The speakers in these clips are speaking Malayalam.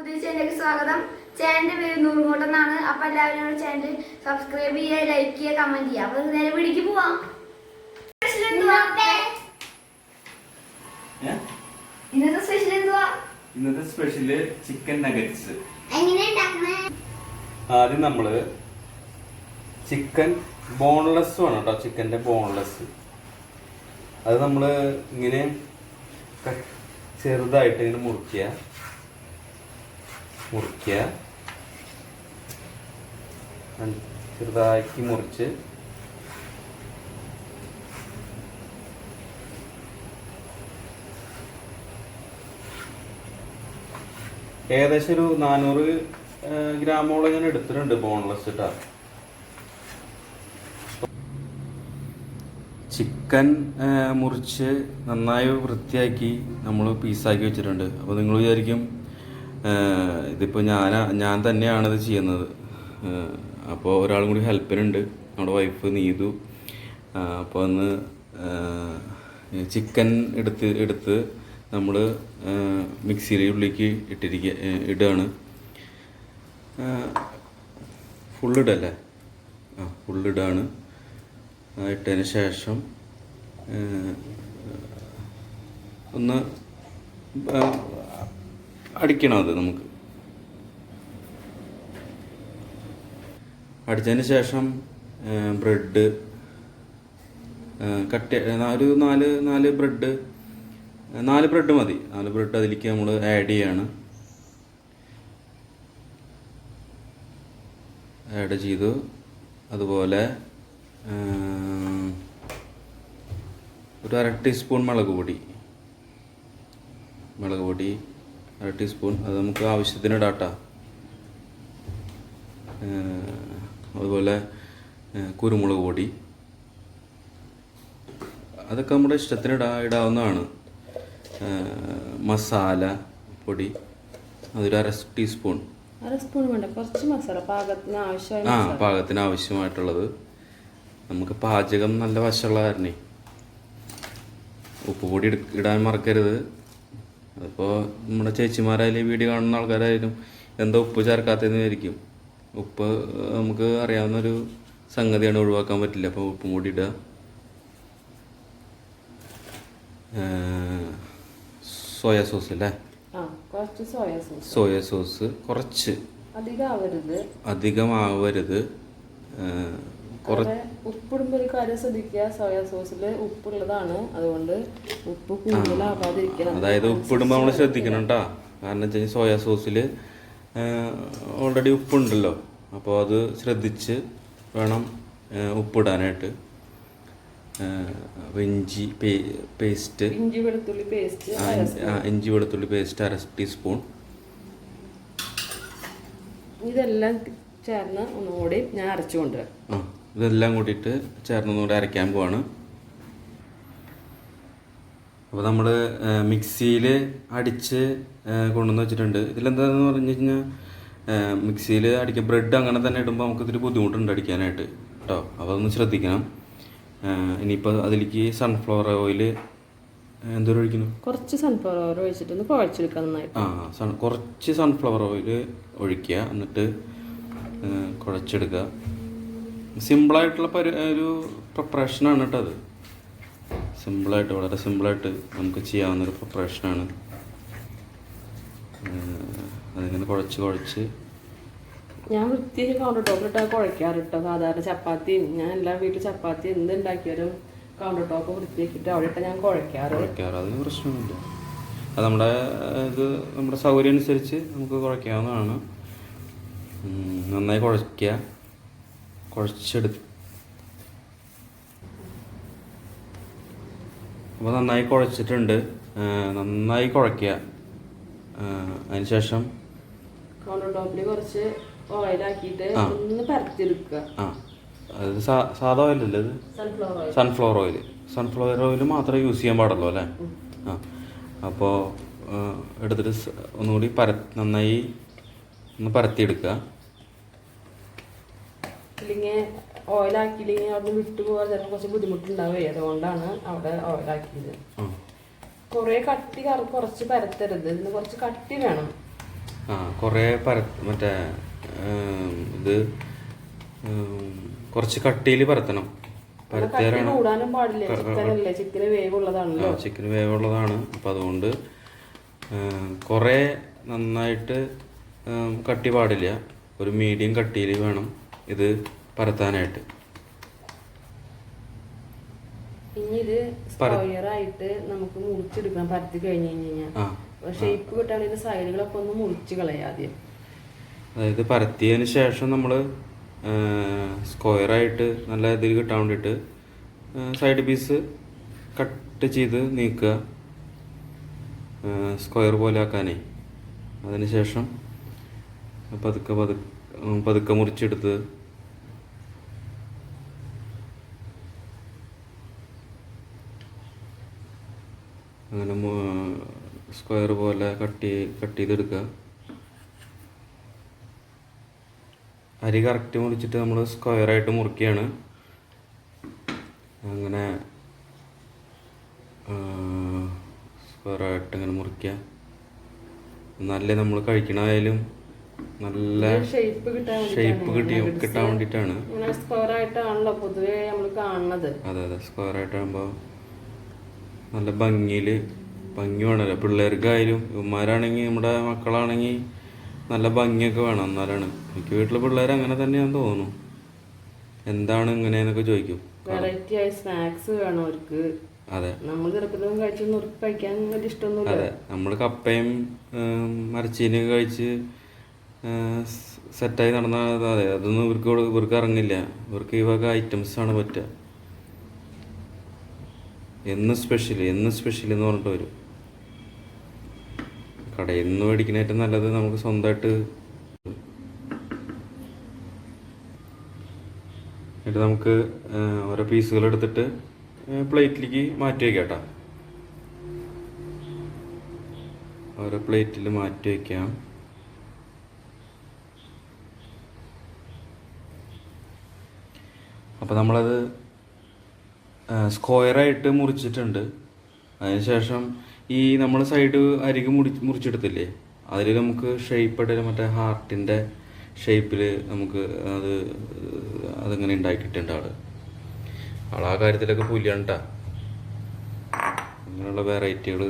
പുതിയ ചാനലിലേക്ക് സ്വാഗതം. ചാനലിന്റെ പേര് നൂറുമോട്ടെന്നാണ്. അപ്പൊ എല്ലാവരും നമ്മുടെ ചാനൽ സബ്സ്ക്രൈബ് ചെയ്യുക ലൈക്ക് ചെയ്യുക കമന്റ് ചെയ്യുക. അപ്പൊ നേരെ വീടിക്ക് പോവാം? ഇന്നത്തെ സ്പെഷ്യൽ എന്തുവാ? ഇന്നത്തെ സ്പെഷ്യൽ ചിക്കൻ നഗറ്റ്സ് എങ്ങനെ ഉണ്ടാക്കണേ ആദ്യം നമ്മൾ ചിക്കൻ ബോൺലെസ് വേണം കേട്ടോ. ചിക്കന്റെ ബോൺലെസ് അത് നമ്മൾ ഇങ്ങനെ ചെറുതായിട്ട് ഇങ്ങനെ മുറിക്കുക. മുറിക്കുക. ചെറുതാക്കി മുറിച്ച്. ഏകദേശം ഒരു നാനൂറ് ഗ്രാമോളം ഞാൻ എടുത്തിട്ടുണ്ട് ബോൺലെസ് ഇട്ടാ. ചിക്കൻ മുറിച്ച് നന്നായി വൃത്തിയാക്കി നമ്മൾ പീസാക്കി വെച്ചിട്ടുണ്ട്. അപ്പോൾ നിങ്ങൾ വിചാരിക്കും ഇതിപ്പോൾ ഞാൻ ഞാൻ തന്നെയാണ് ഇത് ചെയ്യുന്നത്. അപ്പോൾ ഒരാളും കൂടി ഹെൽപ്പിനുണ്ട്. നമ്മുടെ വൈഫ് നീതു. അപ്പോൾ അന്ന് ചിക്കൻ എടുത്ത് എടുത്ത് നമ്മൾ മിക്സിയിലെ ഉള്ളിലേക്ക് ഇട്ടിരിക്കുക ഇടുകയാണ് ഫുള്ളിടല്ലേ ആ ഫുള്ളിടാണ് ഇട്ടതിന് ശേഷം ഒന്ന് അടിക്കണം അത് നമുക്ക്. അടിച്ചതിന് ശേഷം ബ്രെഡ് കട്ട് ഒരു നാല് നാല് ബ്രെഡ് നാല് ബ്രെഡ് മതി. നാല് ബ്രെഡ് അതിലേക്ക് നമ്മൾ ആഡ് ചെയ്യാണ്. ആഡ് ചെയ്തു. അതുപോലെ ഒരു അര ടീസ്പൂൺ മുളക് പൊടി. മുളക് പൊടി. അര ടീസ്പൂൺ. അത് നമുക്ക് ആവശ്യത്തിന് ഡാട്ട അതുപോലെ കുരുമുളക് പൊടി. അതൊക്കെ നമ്മുടെ ഇഷ്ടത്തിന് ഇടാ ഇടാവുന്നതാണ്. മസാല പൊടി. അതൊരു അര ടീസ്പൂൺ. അര സ്പൂൺ വേണ്ട കുറച്ച് മസാല പാകത്തിന് ആവശ്യമായ ആ. പാകത്തിന് ആവശ്യമായിട്ടുള്ളത്. നമുക്ക് പാചകം നല്ല വശമുള്ള കാരണേ. ഉപ്പ് പൊടി എടുക്ക- ഇടാൻ മറക്കരുത്. അതിപ്പോൾ നമ്മുടെ ചേച്ചിമാരായാലും വീഡിയോ കാണുന്ന ആൾക്കാരായാലും എന്തോ ഉപ്പ് ചേർക്കാത്തതെന്ന് വിചാരിക്കും. ഉപ്പ് നമുക്ക് അറിയാവുന്നൊരു സംഗതിയാണ് ഒഴിവാക്കാൻ പറ്റില്ല. അപ്പോൾ ഉപ്പും കൂടി ഇടുക സോയാ സോസ് അല്ലേ? Soya sauce. കുറച്ച്. അധികം ആവരുത്. അധികമാവരുത് കുറച്ച് ഉപ്പിടുമ്പോൾ ഒരു കാര്യം ശ്രദ്ധിക്കുക. സോയാ സോസിൽ ഉപ്പുള്ളതാണ്. അതുകൊണ്ട് ഉപ്പ് കൂടുതലാവാതിരിക്കണം അതായത് ഉപ്പിടുമ്പോൾ നമ്മൾ ശ്രദ്ധിക്കണം കേട്ടോ കാരണം വെച്ച് കഴിഞ്ഞാൽ സോയാ സോസിൽ ഓൾറെഡി ഉപ്പുണ്ടല്ലോ. അപ്പോൾ അത് ശ്രദ്ധിച്ച് വേണം ഉപ്പിടാനായിട്ട്. ഇഞ്ചി പേസ്റ്റ്. ഇഞ്ചി വെളുത്തുള്ളി പേസ്റ്റ് ഇഞ്ചി വെളുത്തുള്ളി പേസ്റ്റ് അര ടീസ്പൂൺ ഇതെല്ലാം ചേർന്ന് ഒന്നുകൂടി ഞാൻ അരച്ചു കൊണ്ടുവരാം ഇതെല്ലാം കൂട്ടിയിട്ട് ചേർന്നൊന്നുകൂടെ അരയ്ക്കാൻ പോവാണ്. അപ്പോൾ നമ്മൾ മിക്സിയിൽ അടിച്ച് കൊണ്ടുവന്ന് വെച്ചിട്ടുണ്ട്. ഇതിലെന്താണെന്ന് പറഞ്ഞു കഴിഞ്ഞാൽ മിക്സിയിൽ അടിക്കുക ബ്രെഡ് അങ്ങനെ തന്നെ ഇടുമ്പോൾ നമുക്ക് ഇത്തിരി ബുദ്ധിമുട്ടുണ്ട് അടിക്കാനായിട്ട്. കേട്ടോ അപ്പോൾ അതൊന്ന് ശ്രദ്ധിക്കണം. ഇനിയിപ്പോൾ അതിലേക്ക് സൺഫ്ലവർ ഓയിൽ എന്തോരം ഒഴിക്കണം കുറച്ച് സൺഫ്ലവർ ഓയിൽ ഒഴിച്ചിട്ട് ഒന്ന് കുഴച്ചെടുക്കാം നന്നായിട്ട്. ആ സൺ കുറച്ച് സൺഫ്ലവർ ഓയിൽ ഒഴിക്കുക. എന്നിട്ട് കുഴച്ചെടുക്കുക. സിമ്പിളായിട്ടുള്ള പരി ഒരു പ്രിപ്പറേഷനാണ് കേട്ടോ അത്. സിമ്പിളായിട്ട് വളരെ സിമ്പിളായിട്ട് നമുക്ക് ചെയ്യാവുന്നൊരു പ്രിപ്പറേഷനാണ് അതിങ്ങനെ കുഴച്ച് കുഴച്ച്. ഞാൻ വൃത്തിയായി കൗണ്ടർ ടോപ്പിലിട്ടാ കുഴക്കാറ് കേട്ടോ സാധാരണ ചപ്പാത്തിയും ഞാൻ എല്ലാ വീട്ടിൽ ചപ്പാത്തി എന്ത് ഉണ്ടാക്കിയാലും കൗണ്ടർ ടോപ്പ് വൃത്തിയാക്കിയിട്ട് അവിടെ ഇട്ട് ഞാൻ കുഴക്കാറ് കുഴക്കാറ് അതിന് പ്രശ്നമില്ല അത് നമ്മുടെ ഇത് നമ്മുടെ സൗകര്യം അനുസരിച്ച് നമുക്ക് കുഴക്കാവുന്നതാണ് നന്നായി കുഴയ്ക്കുക കുഴച്ചെടുത്ത് അപ്പോൾ നന്നായി കുഴച്ചിട്ടുണ്ട്. നന്നായി കുഴയ്ക്കുക. അതിനുശേഷം കുറച്ച് ഓയിലാക്കിയിട്ട് ആ. ഒന്ന് പരത്തിയെടുക്കുക. ആ അത് സാധാ ഓയിലല്ലേ ഇത്? സൺഫ്ലവർ ഓയിൽ സൺഫ്ലവർ ഓയിൽ മാത്രമേ യൂസ് ചെയ്യാൻ പാടുള്ളൂ അല്ലേ? ആ അപ്പോൾ എടുത്തിട്ട് ഒന്നുകൂടി പര നന്നായി ഒന്ന് പരത്തിയെടുക്കുക. ഇല്ലെങ്കിൽ ഓയിലാക്കിയില്ലെങ്കിൽ അവിടെ വിട്ടു പോകാൻ ചിലപ്പോൾ കുറച്ച് ബുദ്ധിമുട്ടുണ്ടാവേ അതുകൊണ്ടാണ് അവിടെ ഓയിലാക്കിയത് കുറേ കട്ടി കറ- കുറച്ച് പരത്തരുത്. ഇതിന് കുറച്ച് കട്ടി വേണം. ആ കുറേ പര മറ്റേ ഇത് കുറച്ച് കട്ടിയിൽ പരത്തണം. പരത്തിയാലാണ് കൂടാനും പാടില്ല. ചിക്കനല്ലേ ചിക്കന് വേവുള്ളതാണല്ലോ. വേവുള്ളതാണ്. അപ്പം അതുകൊണ്ട് കുറേ നന്നായിട്ട് കട്ടി പാടില്ല. ഒരു മീഡിയം കട്ടിയിൽ വേണം. ഇത് പരത്താനായിട്ട്. ഇനി ഇത് സ്ക്വയർ ആയിട്ട് നമുക്ക് മുറിച്ചെടുക്കാം പരത്തി കഴിഞ്ഞ് കഴിഞ്ഞാൽ ആ. ഷേപ്പ് കിട്ടാണെങ്കിൽ സൈഡുകളൊക്കെ ഒന്ന് മുറിച്ച് കളയാം ആദ്യം. അതായത് പരത്തിയതിന് ശേഷം നമ്മൾ സ്ക്വയറായിട്ട് നല്ല ഇതിൽ കിട്ടാൻ വേണ്ടിയിട്ട് സൈഡ് പീസ് കട്ട് ചെയ്ത് നീക്കുക. സ്ക്വയർ പോലെ ആക്കാനേ. അതിനുശേഷം പതുക്കെ പതുക്കെ പതുക്കെ മുറിച്ചെടുത്ത് അങ്ങനെ സ്ക്വയർ പോലെ കട്ട് കട്ട് ചെയ്തെടുക്കുക അരി കറക്റ്റ് മുറിച്ചിട്ട് നമ്മൾ സ്ക്വയറായിട്ട് മുറിക്കുകയാണ് അങ്ങനെ സ്ക്വയറായിട്ട് ഇങ്ങനെ മുറിക്കുക നല്ല നമ്മൾ കഴിക്കണമായാലും നല്ല ഷേപ്പ് കിട്ടാൻ ഷേപ്പ് കിട്ടി കിട്ടാൻ വേണ്ടിയിട്ടാണ് സ്ക്വയർ ആയിട്ടാണല്ലോ പൊതുവേ നമ്മൾ കാണുന്നത്. അതെ അതെ സ്ക്വയറായിട്ടാകുമ്പോൾ നല്ല ഭംഗിയിൽ ഭംഗി വേണമല്ലോ പിള്ളേർക്കായാലും ഇവന്മാരാണെങ്കിൽ നമ്മുടെ മക്കളാണെങ്കിൽ നല്ല ഭംഗിയൊക്കെ വേണം എന്നാലാണ്. എനിക്ക് വീട്ടിലെ പിള്ളേർ അങ്ങനെ തന്നെയാന്ന് തോന്നുന്നു. എന്താണ് ഇങ്ങനെയെന്നൊക്കെ ചോദിക്കും. വെറൈറ്റി ആയ സ്നാക്സ് വേണം അവർക്ക്. അതെ. നമ്മൾ ചെറുപ്പത്തിലും കഴിച്ചൊന്നും അവർക്ക് കഴിക്കാൻ വലിയ ഇഷ്ടമൊന്നുമില്ല. അതെ. നമ്മൾ കപ്പയും ഉം, മരച്ചീനിയൊക്കെ കഴിച്ച് സെറ്റായി നടന്ന അതെ അതൊന്നും ഇവർക്ക് ഇവർക്ക് ഇറങ്ങില്ല. ഇവർക്ക് ഈ വക ഐറ്റംസ് ആണ് പറ്റുക. എന്ന് സ്പെഷ്യൽ എന്ന് സ്പെഷ്യൽ എന്ന് പറഞ്ഞിട്ട് വരും. കടയിൽ നിന്ന് മേടിക്കുന്ന ഏറ്റവും നല്ലത് നമുക്ക് സ്വന്തമായിട്ട് എന്നിട്ട് നമുക്ക് ഓരോ പീസുകൾ എടുത്തിട്ട് പ്ലേറ്റിലേക്ക് മാറ്റി വയ്ക്കാം കേട്ടോ. ഓരോ പ്ലേറ്റിൽ മാറ്റി വയ്ക്കാം അപ്പോൾ നമ്മളത് സ്ക്വയറായിട്ട് മുറിച്ചിട്ടുണ്ട്. അതിനുശേഷം ഈ നമ്മൾ സൈഡ് അരികെ മുറി മുറിച്ചെടുത്തില്ലേ? അതിൽ നമുക്ക് ഷേപ്പായിട്ട് മറ്റേ ഹാർട്ടിന്റെ ഷേപ്പിൽ നമുക്ക് അത് അതിങ്ങനെ ഉണ്ടാക്കിയിട്ടുണ്ട് ആൾ. ആൾ ആ കാര്യത്തിലൊക്കെ പുലിയാണ്. അങ്ങനെയുള്ള വെറൈറ്റികൾ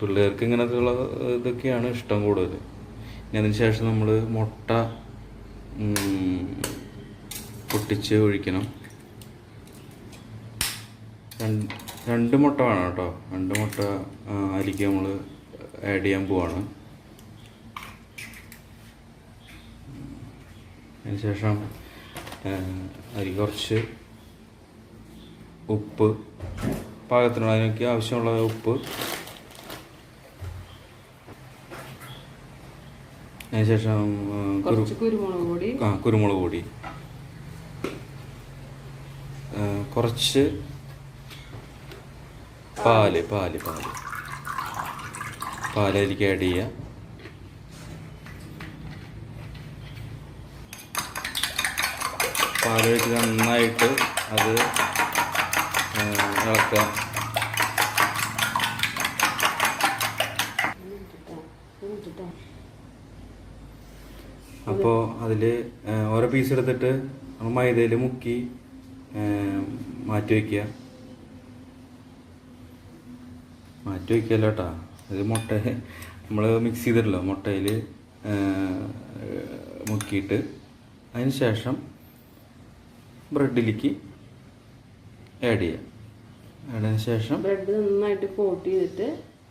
പിള്ളേർക്ക് ഇങ്ങനത്തെയുള്ള ഇതൊക്കെയാണ് ഇഷ്ടം കൂടുതൽ ഇനി അതിന് ശേഷം നമ്മൾ മുട്ട പൊട്ടിച്ച് ഒഴിക്കണം. രണ്ട് മുട്ട വേണം കേട്ടോ. രണ്ട് മുട്ട അരിക്ക് നമ്മൾ ആഡ് ചെയ്യാൻ പോവാണ്. അതിനുശേഷം അരി കുറച്ച് ഉപ്പ് പാകത്തിനുള്ള അതിനൊക്കെ ആവശ്യമുള്ള ഉപ്പ്. അതിനുശേഷം കുരുമുളക് പൊടി. ആ കുരുമുളക് പൊടി. കുറച്ച് പാൽ പാൽ പാൽ. പാലരിക്ക് ആഡ് ചെയ്യുക പാലൊഴിച്ച് നന്നായിട്ട് അത് ഇളക്കാം അപ്പോൾ അതിൽ ഓരോ പീസ് എടുത്തിട്ട് മൈദയിൽ മുക്കി മാറ്റി വയ്ക്കുക മാറ്റി വയ്ക്കല്ലോ കേട്ടോ അത് മുട്ട നമ്മൾ മിക്സ് ചെയ്തിട്ടല്ലോ? മുട്ടയിൽ മുക്കിയിട്ട് അതിന് ശേഷം ബ്രെഡിലേക്ക് ആഡ് ചെയ്യുക ആഡ് ചെയ്തതിന് ശേഷം ബ്രെഡ് നന്നായിട്ട് കോട്ട് ചെയ്തിട്ട്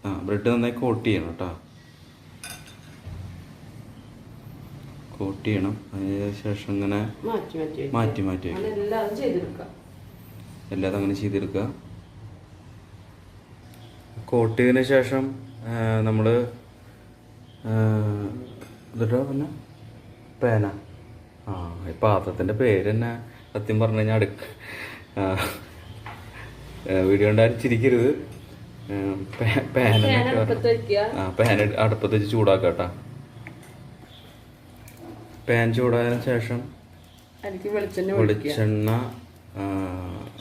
ആ ബ്രെഡ് നന്നായി കോട്ട് ചെയ്യണം കേട്ടോ കോട്ട് ചെയ്യണം. അതിന് ശേഷം ഇങ്ങനെ മാറ്റി മാറ്റി. മാറ്റി ചെയ്തെടുക്കാം എല്ലാതും അങ്ങനെ ചെയ്തെടുക്കുക. കോട്ട് ചെയ്തതിന് ശേഷം നമ്മൾ എന്നിട്ടോ പിന്നെ പേന. ആ ഈ പാത്രത്തിന്റെ പേര് തന്നെ സത്യം പറഞ്ഞു കഴിഞ്ഞാൽ അടുക്ക. വീഡിയോ ഉണ്ടായാലും ചിരിക്കരുത്. പാന പേന. ആ പാൻ അടുപ്പത്ത് വെച്ച് ചൂടാക്കാം കേട്ടോ പാൻ ചൂടായതിനു ശേഷം വെളിച്ചെണ്ണ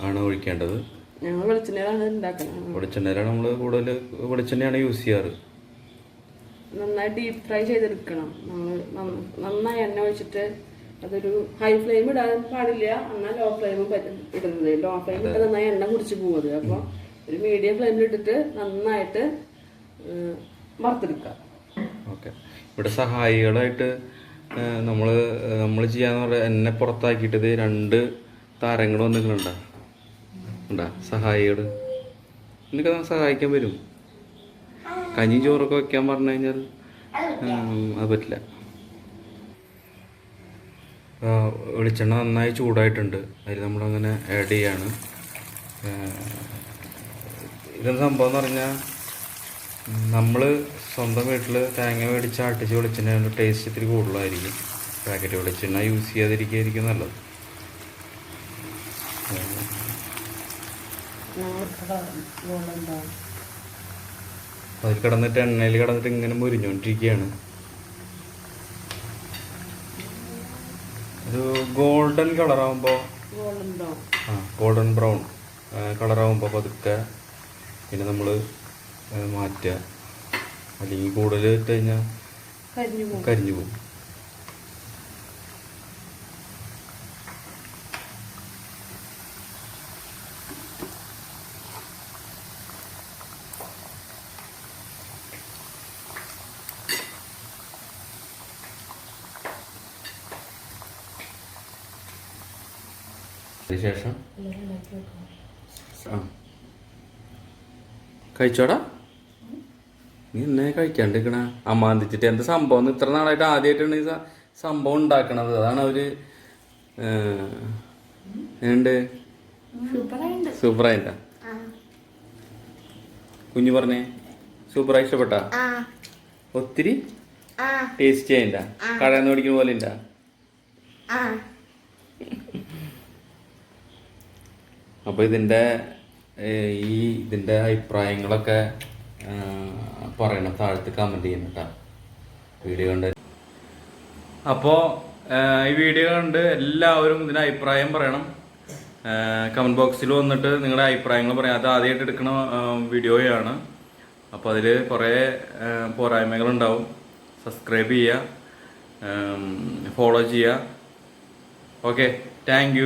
ആണ് ഒഴിക്കേണ്ടത്. ഞങ്ങൾ വെളിച്ചെണ്ണയിലാണ് ഉണ്ടാക്കുന്നത്. വെളിച്ചെണ്ണയിലാണ് നമ്മൾ കൂടുതൽ വെളിച്ചെണ്ണയാണ് യൂസ് ചെയ്യാറ്. നന്നായി ഡീപ് ഫ്രൈ ചെയ്തെടുക്കണം. നമ്മൾ നന്നായി എണ്ണ ഒഴിച്ചിട്ട് അതൊരു ഹൈ ഫ്ലെയിം ഇടാൻ പാടില്ല. എന്നാൽ ലോ ഫ്ലെയിം ഇടുന്നത്. ലോ ഫ്ലെയിം ഇട്ട് നന്നായി എണ്ണ കുടിച്ച് പോകുന്നത് അപ്പോൾ ഒരു മീഡിയം ഫ്ലെയിമിൽ ഇട്ടിട്ട് നന്നായിട്ട് വറുത്തെടുക്കുക. ഓക്കെ. ഇവിടെ സഹായികളായിട്ട് നമ്മൾ നമ്മൾ ചെയ്യാന്ന് പറയുക എന്നെ പുറത്താക്കിയിട്ടത് രണ്ട് താരങ്ങൾ വന്നിട്ടുണ്ടാ ഉണ്ടാ സഹായികൾ എനിക്ക് സഹായിക്കാൻ വരും? കഞ്ഞി ചോറൊക്കെ വെക്കാൻ പറഞ്ഞു കഴിഞ്ഞാൽ അത് പറ്റില്ല. വെളിച്ചെണ്ണ നന്നായി ചൂടായിട്ടുണ്ട്. അതിൽ നമ്മളങ്ങനെ ആഡ് ചെയ്യാണ്. ആ, സംഭവം എന്ന് പറഞ്ഞാൽ നമ്മൾ സ്വന്തം വീട്ടിൽ തേങ്ങ മേടിച്ച് അട്ടിച്ച് വെളിച്ചെണ്ണ ടേസ്റ്റ് ഇത്തിരി കൂടുതലായിരിക്കും. പാക്കറ്റ് വെളിച്ചെണ്ണ യൂസ് ചെയ്യാതിരിക്കുകയായിരിക്കും നല്ലത്. അതിൽ കിടന്നിട്ട് എണ്ണയിൽ കിടന്നിട്ട് ഇങ്ങനെ മുരിഞ്ഞുകൊണ്ടിരിക്കുകയാണ്. ഒരു ഗോൾഡൻ കളറാകുമ്പോൾ ആ ഗോൾഡൻ ബ്രൗൺ കളറാകുമ്പോൾ പതുക്കെ പിന്നെ നമ്മൾ മാറ്റുക. അല്ലെങ്കിൽ കൂടുതൽ ഇട്ട് കഴിഞ്ഞാൽ കരിഞ്ഞു പോകും. പോകും ആ. കഴിച്ചോടാ? നീ എന്നെ കഴിക്കാണ്ടിരിക്കണ? അമ്മാന്തിച്ചിട്ട് എന്ത് സംഭവം? ഇത്ര നാളായിട്ട് ആദ്യമായിട്ടാണ് ഈ സംഭവം ഉണ്ടാക്കണത്. അതാണ് അവർ ഉണ്ട് ആ. കുഞ്ഞു പറഞ്ഞേ സൂപ്പറായി ഇഷ്ടപ്പെട്ട? ഒത്തിരി ടേസ്റ്റ് ആയില്ല കടയിൽ നിന്ന് മേടിക്കുന്ന പോലെ ഉണ്ടാ ആ. അപ്പോൾ ഇതിന്റെ ഈ ഇതിന്റെ അഭിപ്രായങ്ങളൊക്കെ പറയണ താഴത്ത് കമന്റ് ചെയ്യണം കേട്ടോ വീഡിയോ കണ്ട്. അപ്പോൾ ഈ വീഡിയോ കണ്ട് എല്ലാവരും ഇതിന്റെ അഭിപ്രായം പറയണം. കമന്റ് ബോക്സിൽ വന്നിട്ട് നിങ്ങളുടെ അഭിപ്രായങ്ങൾ പറയാം. അത് ആദ്യമായിട്ട് എടുക്കുന്ന വീഡിയോയാണ്. അപ്പോൾ അതിൽ കുറേ പോരായ്മകളുണ്ടാവും. സബ്സ്ക്രൈബ് ചെയ്യുക ഫോളോ ചെയ്യുക ഓക്കെ താങ്ക്